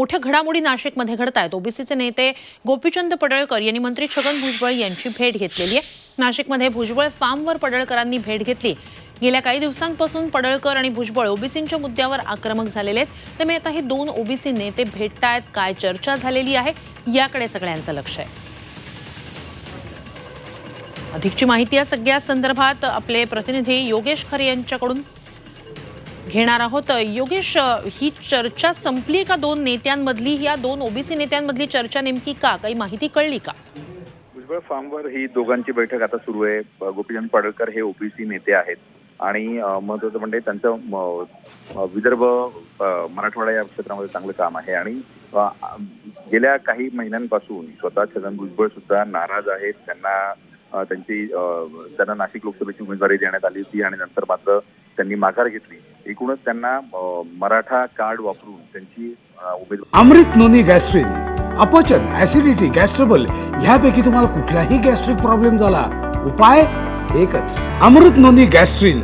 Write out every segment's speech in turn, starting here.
मोठ्या घडामोडी नाशिकमध्ये घडत आहेत ओबीसीचे नेते गोपीचंद पडळकर यांनी मंत्री छगन भुजबळ यांची भेट घेतलेली आहे. नाशिकमध्ये भुजबळ फार्मवर पडळकरांनी भेट घेतली. गेल्या काही दिवसांपासून पडळकर आणि भुजबळ ओबीसींच्या मुद्द्यावर आक्रमक झालेले आहेत. त्यामुळे आता हे दोन ओबीसी नेते भेटतायत काय चर्चा झालेली आहे याकडे सगळ्यांचं लक्ष आहे. अधिकची माहिती या सगळ्या संदर्भात आपले प्रतिनिधी योगेश खरे यांच्याकडून. घेणार आहोत. योगेश ही चर्चा संपली का दोन नेत्यांमधली? या दोन ओबीसी नेत्यांमधली चर्चा नेमकी का? काही माहिती कळली का? भुजबळ फार्मवर ही दोघांची बैठक आता सुरू आहे. गोपीचंद पाडळकर हे ओबीसी नेते आहेत. आणि महत्वाचं म्हणजे त्यांचं म, विदर्भ मराठवाडा या क्षेत्रामध्ये चांगलं काम आहे. आणि गेल्या काही महिन्यांपासून स्वतः छगन भुजबळ सुद्धा नाराज आहेत. त्यांना त्यांची त्यांना नाशिक लोकसभेची उमेदवारी देण्यात आली होती आणि नंतर मात्र त्यांनी माघार घेतली. एकूणच त्यांना मराठा कार्ड वापरून त्यांची उमेदवारी अमृत नोनी गॅस्ट्रिन अपचन ऍसिडिटी गॅस्ट्रबल ह्यापैकी तुम्हाला कुठलाही गॅस्ट्रिक प्रॉब्लेम झाला उपाय एकच अमृत नोनी गॅस्ट्रिन.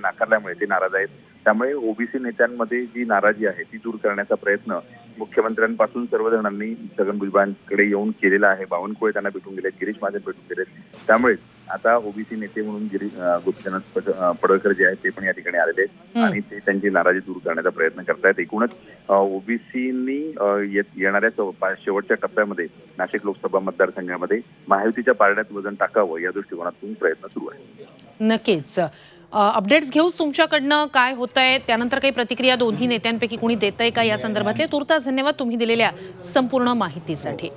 नाकारल्यामुळे ते नाराज आहेत. त्यामुळे ओबीसी नेत्यांमध्ये जी नाराजी आहे ती दूर करण्याचा प्रयत्न मुख्यमंत्र्यांपासून सर्व जणांनी छगन भुजबळांकडे येऊन केलेला आहे. बावनकुळे त्यांना भेटून गेले गिरीश महाजन भेटून गेले. त्यामुळे आता ओबीसी नेते म्हणून गिरी अं, गोपीचंद पड- अं, पडळकर जे आहेत ते पण या ठिकाणी आलेले आहेत. आणि ते त्यांची नाराजी दूर करण्याचा प्रयत्न करतायत. एकूणच ओबीसीनी येणाऱ्या शेवटच्या टप्प्यामध्ये नाशिक लोकसभा मतदारसंघामध्ये महायुतीच्या पारड्यात वजन टाकावं या दृष्टिकोनातून प्रयत्न सुरू आहे नक्कीच. अपडेट्स घेऊच तुमच्याकडनं काय होत आहे त्यानंतर काही प्रतिक्रिया दोन्ही नेत्यांपैकी कोणी देत आहे का या संदर्भातले? तुर्तास धन्यवाद तुम्ही दिलेल्या संपूर्ण माहितीसाठी.